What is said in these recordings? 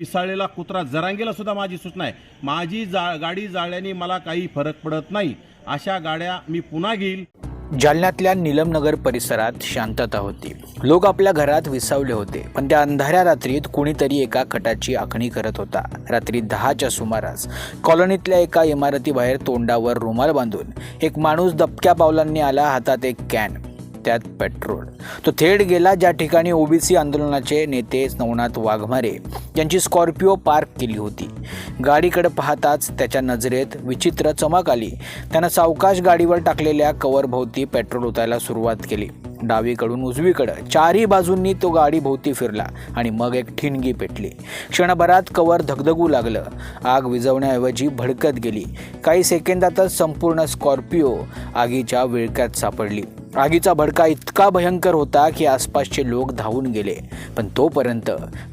पिसाळलेला कुत्रा जरांगीला सुद्धा माझी सूचना आहे. माझी जा गाडी जाळल्याने मला काही फरक पडत नाही. अशा गाड्या मी पुन्हा घेईल. जालन्यातल्या निलमनगर परिसरात शांतता होती. लोक आपल्या घरात विसावले होते पण त्या अंधाऱ्या रात्रीत कुणीतरी एका खटाची आखणी करत होता. रात्री दहाच्या सुमारास कॉलनीतल्या एका इमारतीबाहेर तोंडावर रुमाल बांधून एक माणूस दबक्या पावलांनी आला हातात एक कॅन. त्यात पेट्रोल. तो थेट गेला ज्या ठिकाणी ओबीसी आंदोलनाचे नेते नवनाथ वाघमारे यांची स्कॉर्पिओ पार्क केली होती. गाडीकडे पाहताच त्याच्या नजरेत विचित्र चमक आली. त्यानं सावकाश गाडीवर टाकलेल्या कवरभोवती पेट्रोल ओतायला सुरुवात केली. डावीकडून उजवीकडं. चारही बाजूंनी तो गाडी भोवती फिरला आणि मग एक ठिणगी पेटली. क्षणभरात कवर धगधगू लागलं. आग विझवण्याऐवजी भडकत गेली. काही सेकंदातच संपूर्ण स्कॉर्पिओ आगीच्या विळक्यात सापडली. आगीचा भडका इतका भयंकर होता की आसपासचे लोक धावून गेले. पण तोपर्यंत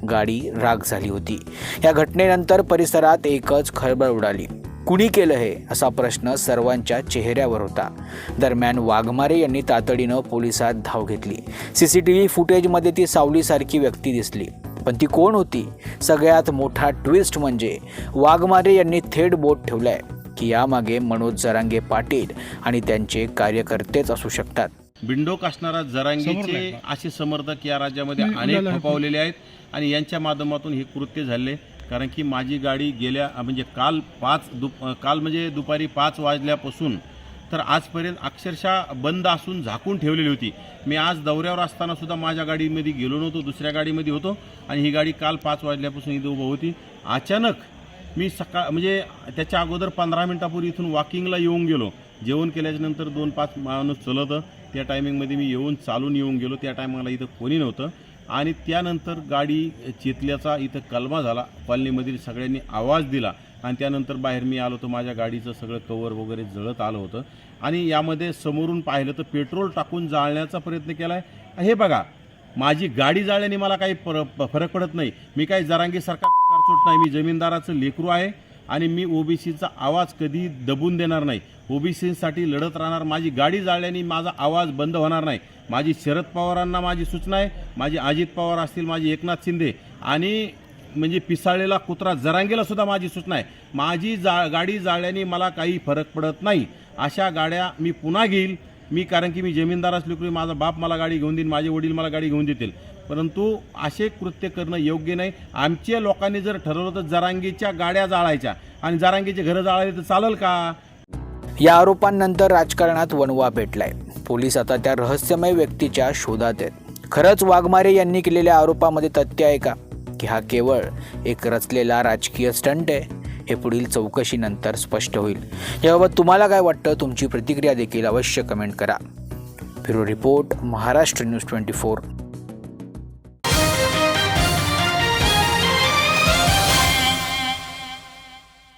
गाडी राग झाली होती. या घटनेनंतर परिसरात एकच खळबळ उडाली. कुणी केलं हे असा प्रश्न सर्वांच्या चेहऱ्यावर होता. दरम्यान वाघमारे यांनी तातडीनं पोलिसात धाव घेतली. सी सी टी व्ही फुटेजमध्ये ती सावलीसारखी व्यक्ती दिसली. पण ती कोण होती? सगळ्यात मोठा ट्विस्ट म्हणजे वाघमारे यांनी थेट बोट ठेवलाय की यामागे मनोज जरांगे पाटील आणि त्यांचे कार्यकर्तेच असू शकतात. बिंडोक असणारा जरांगीचे असे समर्थक या राज्यामध्ये अनेक खपावलेले आहेत आणि यांच्या माध्यमातून हे कृत्य झाले. कारण की माझी गाडी गेल्या म्हणजे काल पाच दुप काल म्हणजे दुपारी पाच वाजल्यापासून तर आजपर्यंत अक्षरशः बंद असून झाकून ठेवलेली होती. मी आज दौऱ्यावर असताना सुद्धा माझ्या गाडीमध्ये गेलो नव्हतो दुसऱ्या गाडीमध्ये होतो आणि ही गाडी काल पाच वाजल्यापासून इथं उभं होती. अचानक मी सकाळ म्हणजे त्याच्या अगोदर पंधरा मिनटापूर्वी इथून वॉकिंगला येऊन गेलो. जेवण केल्याच्यानंतर दोन पाच माणूस चलतं त्या टायमिंगमध्ये मी येऊन चालून येऊन गेलो. त्या टायमाला इथं कोणी नव्हतं. आणि त्यानंतर गाडी चेतल्याचा इथं कलमा झाला. कॉलनीमधील सगळ्यांनी आवाज दिला आणि त्यानंतर बाहेर मी आलो तर माझ्या गाडीचं सगळं कवर वगैरे जळत आलं होतं. आणि यामध्ये समोरून पाहिलं तर पेट्रोल टाकून जाळण्याचा प्रयत्न केला आहे हे बघा माझी गाडी जाळल्याने मला काही फरक पडत नाही. मी काही जरांगीसारखा भिकारचोट नाही. मी जमीनदाराचं लेकरू आहे. आणि मी ओबीसीचा आवाज कधी दबून देणार नाही. ओबीसीसाठी लढत राहणार माझी गाडी जाळल्याने माझा आवाज बंद होणार नाही. माझी शरद पवारांना माझी सूचना आहे. माझे अजित पवार असतील माझे एकनाथ शिंदे आणि म्हणजे पिसाळलेला कुत्रा जरांगेला सुद्धा माझी सूचना आहे. माझी जा गाडी जाळल्याने मला काही फरक पडत नाही. अशा गाड्या मी पुन्हा घेईल. मी कारण की मी जमीनदार असलो की माझा बाप मला गाडी घेऊन देईन माझे वडील मला गाडी घेऊन देतील. परंतु असे कृत्य करणं योग्य नाही. आमच्या लोकांनी जर ठरवलं तर जरांगीच्या गाड्या जाळायच्या. आणि जरांगीचे घरं जाळायला तर चालेल का? या आरोपांनंतर राजकारणात वणवा भेटलाय. पोलीस आता त्या रहस्यमय व्यक्तीच्या शोधात आहेत. खरंच वाघमारे यांनी केलेल्या आरोपामध्ये तथ्य आहे का? की हा केवळ एक रचलेला राजकीय स्टंट आहे. हे पुढील चौकशीनंतर स्पष्ट होईल. याबाबत तुम्हाला काय वाटतं? तुमची प्रतिक्रिया देखील अवश्य कमेंट करा. Bureau report Maharashtra news twenty four.